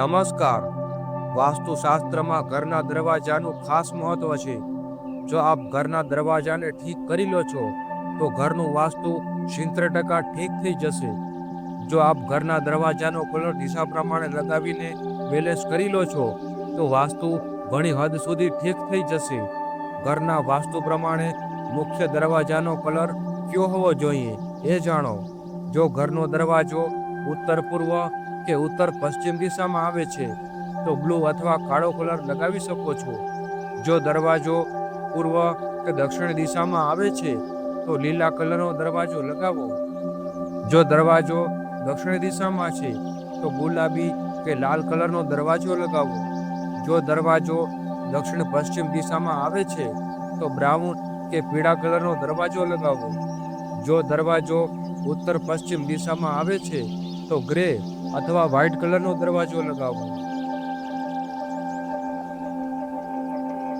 નમસ્કાર. વાસ્તુશાસ્ત્રમાં ઘરના દરવાજાનું ખાસ મહત્વ છે. જો આપ ઘરના દરવાજાને ઠીક કરી લો છો, તો ઘરનું વાસ્તુ સિત્તેર ટકા ઠીક થઈ જશે. જો આપ ઘરના દરવાજાનો કલર દિશા પ્રમાણે લગાવીને બેલેન્સ કરી લો છો, તો વાસ્તુ ઘણી હદ સુધી ઠીક થઈ જશે. ઘરના વાસ્તુ પ્રમાણે મુખ્ય દરવાજાનો કલર કયો હોવો જોઈએ, એ જાણો. જો ઘરનો દરવાજો ઉત્તર પૂર્વ કે ઉત્તર પશ્ચિમ દિશામાં આવે છે, તો બ્લુ અથવા કાળો કલર લગાવી શકો છો. જો દરવાજો પૂર્વ કે દક્ષિણ દિશામાં આવે છે, તો લીલા કલરનો દરવાજો લગાવો. જો દરવાજો દક્ષિણ દિશામાં છે, તો ગુલાબી કે લાલ કલરનો દરવાજો લગાવો. જો દરવાજો દક્ષિણ પશ્ચિમ દિશામાં આવે છે, તો બ્રાઉન કે પીળા કલરનો દરવાજો લગાવો. જો દરવાજો ઉત્તર પશ્ચિમ દિશામાં આવે છે તો ગ્રે અથવા વ્હાઇટ કલરનો દરવાજો લગાવો.